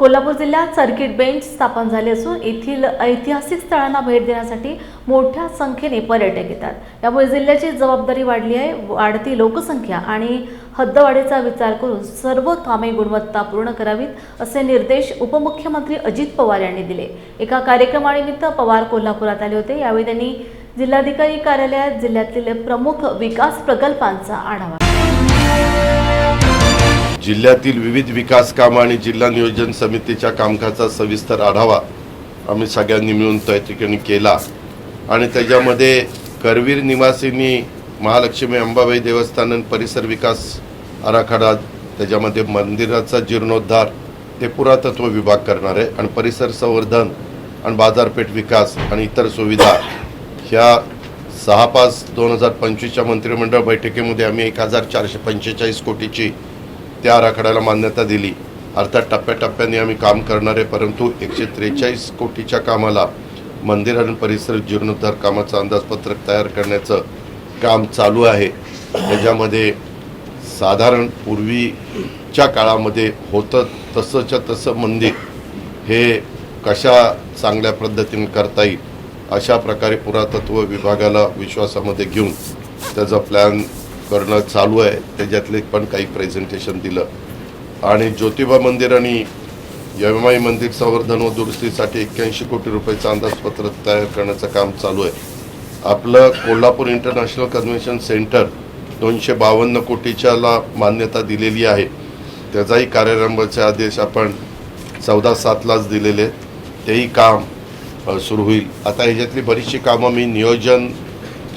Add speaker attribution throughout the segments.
Speaker 1: कोल्हापूर जिल्ह्यात circuit bench स्थापन झाले असून येथील ऐतिहासिक स्थळांना भेट देण्यासाठी मोठ्या संख्येने पर्यटक येतात. यामुळे जिल्ह्याची जबाबदारी वाढली आहे वाढती लोकसंख्या आणि हद्दवाढीचा विचार करून सर्व कामे गुणवत्तापूर्ण करावीत असे निर्देश उपमुख्यमंत्री अजित पवार यांनी दिले. एका कार्यक्रमानिमित्त पवार कोल्हापुरात आले होते. यावेळी त्यांनी जिल्हाधिकारी कार्यालयात जिल्ह्यातील प्रमुख विकास प्रकल्पांचा आढावा
Speaker 2: जिल्ह्यातील विविध विकास कामं आणि जिल्हा नियोजन समितीच्या कामकाजाचा सविस्तर आढावा आम्ही सगळ्यांनी मिळून त्या ठिकाणी केला. आणि त्याच्यामध्ये करवीर निवासींनी महालक्ष्मी अंबाबाई देवस्थान आणि परिसर विकास आराखडा त्याच्यामध्ये मंदिराचा जीर्णोद्धार ते पुरातत्व विभाग करणार आहे. आणि परिसर संवर्धन आणि बाजारपेठ विकास आणि इतर सुविधा ह्या सहा पाच दोन हजार पंचवीसच्या मंत्रिमंडळ बैठकीमध्ये आम्ही एक हजार चारशे पंचेचाळीस कोटीची त्या आराखड्याला मान्यता दिली. अर्थात टप्प्याटप्प्याने आम्ही काम करणार आहे परंतु एकशे त्रेचाळीस कोटीच्या कामाला मंदिर आणि परिसर जीर्णोद्धार कामाचं अंदाजपत्रक तयार करण्याचं काम चालू आहे. त्याच्यामध्ये साधारण पूर्वीच्या काळामध्ये होतं तसंच्या तसं मंदिर हे कशा चांगल्या पद्धतीने करता येईल अशा प्रकारे पुरातत्व विभागाला विश्वासामध्ये घेऊन त्याचा प्लॅन करणं चालू आहे. त्याच्यातले पण काही प्रेझेंटेशन दिलं. आणि ज्योतिबा मंदिर आणि यमाई मंदिर संवर्धन व दुरुस्तीसाठी एक्क्याऐंशी कोटी रुपयाचं अंदाजपत्रक तयार करण्याचं काम चालू आहे. आपलं कोल्हापूर इंटरनॅशनल कन्व्हेन्शन सेंटर दोनशे बावन्न कोटीच्याला मान्यता दिलेली आहे. त्याचाही कार्यारंभाचे आदेश आपण चौदा सातलाच दिलेले आहेत. तेही काम सुरू होईल. आता ह्याच्यातली बरीचशी कामं मी नियोजन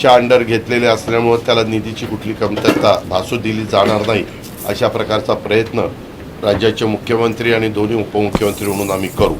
Speaker 2: च्या अंडर घेतलेले असल्यामुळं त्याला निधीची कुठली कमतरता भासू दिली जाणार नाही अशा प्रकारचा प्रयत्न राज्याचे मुख्यमंत्री आणि दोन्ही उपमुख्यमंत्री म्हणून आम्ही करू.